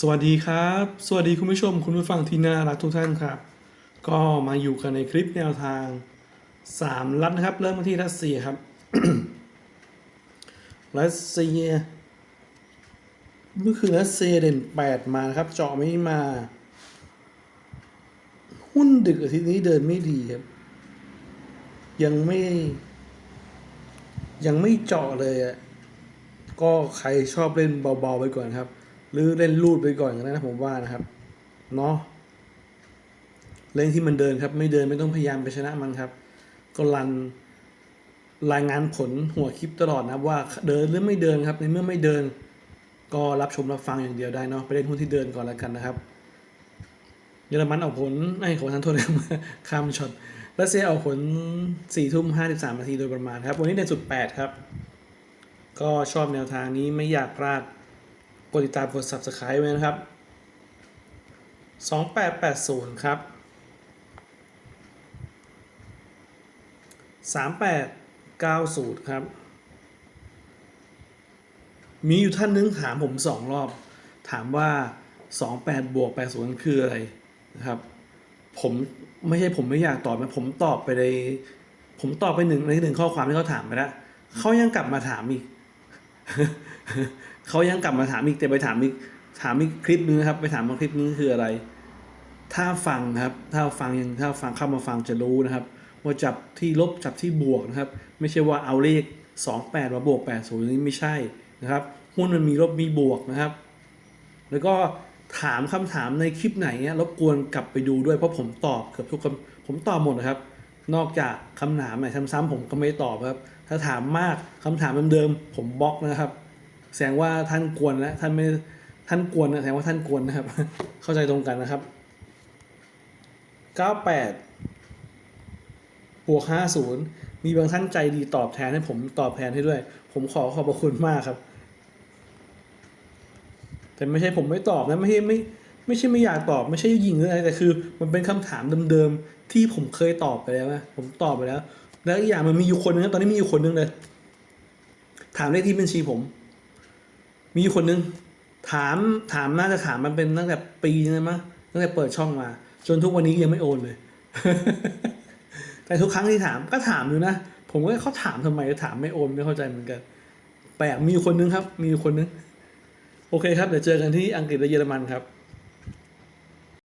สวัสดีครับ สวัสดีคุณผู้ชม คุณผู้ฟังที่น่ารักทุกท่านครับ ก็มาอยู่กันในคลิปแนวทาง 3 รัฐนะครับ เริ่มที่รัสเซียครับ รัสเซียเมื่อคืนรัสเซียเด่น 8 มานะครับ เจาะไม่มา หุ้นดึกอาทิตย์นี้เดินไม่ดีครับ ยังไม่ ยังไม่เจาะเลยอะก็ใครชอบเล่นเบาๆไปก่อนครับ หรือเล่นรูดไปก่อนก็ได้นะผมว่านะครับเนาะเล่นที่มันเดินครับ ไม่เดินไม่ต้องพยายามไปชนะมันครับ ก็รันรายงานผลหัวคลิปตลอดนะว่าเดินหรือไม่เดินครับ ในเมื่อไม่เดิน ก็รับชมรับฟังอย่างเดียวได้เนาะไปเล่นหุ้นที่เดินก่อนแล้วกันนะครับเยอรมันออกผลไอ้ขอทานโทษนะครับข้ามช็อตรัสเซียออกผลสี่ทุ่มห้าสิบสามนาทีโดยประมาณครับ วันนี้เด่นสุดแปดครับ ก็ชอบแนวทางนี้ไม่อยากพลาด กดติดตามกด subscribe ไว้นะครับ 2880 ครับ 3890 ครับ มีอยู่ท่านนึงถามผมสองรอบ ถามว่า 28 บวก 80 คืออะไรนะครับ ผมไม่ใช่ผมไม่อยากตอบนะผมตอบไปในผมตอบไปหนึ่งในหนึ่งข้อความที่เขาถามไปแล้วเขายังกลับมาถามอีก เขายังกลับมาถามอีกแต่ไปถามอีกถามอีกคลิปนึงนะครับ ไปถามว่าคลิปนี้คืออะไร ถ้าฟังครับ ถ้าฟังยังถ้าฟังเข้ามาฟังจะรู้นะครับ ว่าจับที่ลบจับที่บวกนะครับ ไม่ใช่ว่าเอาเลข 28มาบวก80นี่ไม่ใช่นะครับหุ้นมันมีลบมีบวกนะครับ แล้วก็ถามคำถามในคลิปไหนเนี่ยรบกวนกลับไปดูด้วยเพราะผมตอบเกือบทุกคำผมตอบหมดนะครับ นอกจากคำถามไหนซ้ำๆผมก็ไม่ตอบครับ ถ้าถามมากคำถามเดิมๆผมบล็อกนะครับ แสดงว่าท่านกวนแล้วท่านไม่ท่านกวนนะแสดงว่าท่านกวนนะครับ เข้าใจตรงกันนะครับ 98บวก50 มีบางท่านใจดีตอบแทนให้ผมตอบแทนให้ด้วย ผมขอขอบพระคุณมากครับ แต่ไม่ใช่ผมไม่ตอบนะไม่ใช่ไม่ ไม่ใช่ไม่อยากตอบไม่ใช่ยิงหรืออะไรแต่คือ มันเป็นคำถามเดิมๆที่ผมเคยตอบไปแล้วนะผมตอบไปแล้ว แล้วอีกอย่างมันมีอยู่คนนึงตอนนี้มีอยู่คนนึงเลย ถามเลขที่บัญชีผม มีอยู่คนนึงถามถามน่าจะถามมันเป็นตั้งแต่ปีนึงเลยมั้ตั้งแต่เปิดช่องมา จนทุกวันนี้ยังไม่โอนเลย แต่ทุกครั้งที่ถามก็ถามอยู่นะผมก็เขาถามทำไมถามไม่โอนไม่เข้าใจเหมือนกันแปลกมีอยู่คนนึงครับ มีอยู่คนนึง โอเคครับเดี๋ยวเจอกันที่อังกฤษและเยอรมันครับ